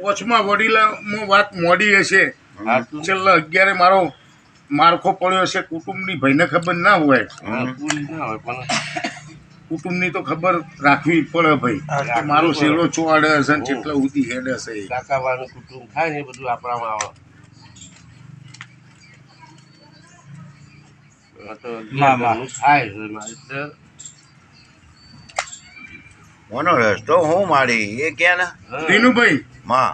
પોચમાં વડીલામાં વાત મોડી હશે. છેલ્લા અગિયારે મારો માળખો પડ્યો હશે કુટુંબની ભાઈને ખબર ના હોય. ના હોય કુટુંબની તો ખબર રાખવી પડે ભાઈ. મારો શેરો ચોવાડે હશે ને કેટલા ઉધી હેડ હશે. કાકાવાનું કુટુંબ થાય ને બધું આપણામાં આવે. તો થાય મોનો રસ્તો હું માડી એ ક્યાં ના? દિનુભાઈ માં.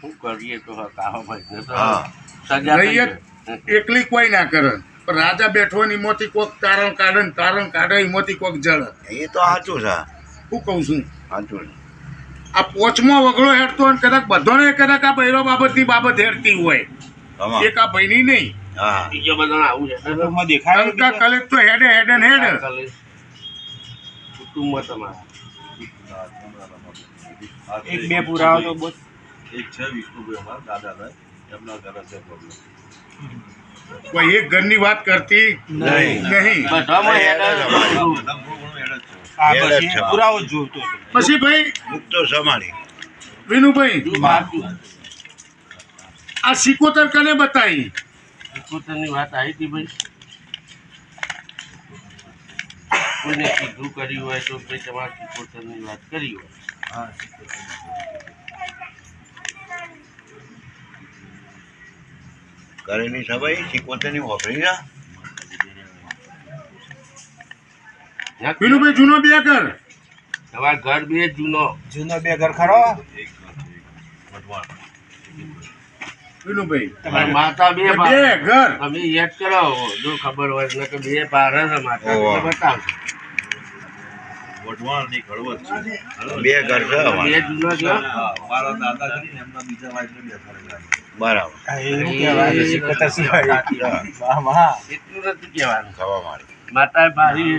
શું કરીએ તો હવે કાહો ભાઈ ને તો હા. સજા. એકલી કોઈ ના કરે. પણ રાજા બેઠો ની મોતી કોક તારણ કાઢે ને તારણ કાઢે મોતી કોક જળ. એ તો સાચું છે. શું કહું છું. સાચું આ પોચમાં વગડો હેડતો હોય ને કદાચ બધાને કદાચ આ બૈરો બાબતની બાબત હેડતી હોય. એક આ ભાઈની નહીં. હા. બીજા આવું છે. દેખાય કંકા તો હેડે હેડે ને હેડે. કુટુંબમાં તમારા. એક બે પુરાવા તો બસ. એક છે વિષ્ણુભાઈ અમારા દાદાભાઈ. એમના ઘરે છે પ્રોબ્લેમ કોઈ એક ઘરની વાત કરતી નહીં. નહીં. પુરાવો જ જોઈતો પછી ભાઈ મુક્તો સમારી વિનુભાઈ આ સિકોતર કને બતાવી? કુટુંબની વાત આવી હતી ભાઈ. કોઈને કીધું કર્યું હોય તો ભાઈ તમારે કુટુંબની વાત કરી હોય. કરેલી સભાઈ સિકોતેરની વાપરી જૂનો બે કર તમારા ઘર બે જૂનો. જૂનો બે ઘર ખરો? વઢવાણ તમારી માતા બે બે ઘર. તમે યાદ કરાવો જો ખબર હોય એટલે કે બે પાર છે માતા ઓહો. એટલે બતાવજો વઢવાણની હળવદ છે બે ઘર છે? મારા દાદા કરીને એમના બીજા વાઇફને બે કરેલા બરાબર. એવું કહેવાય? સિવાય. વાહ, વાહ. એટલું નથી કહેવાનું. થવા મારી માતા બારી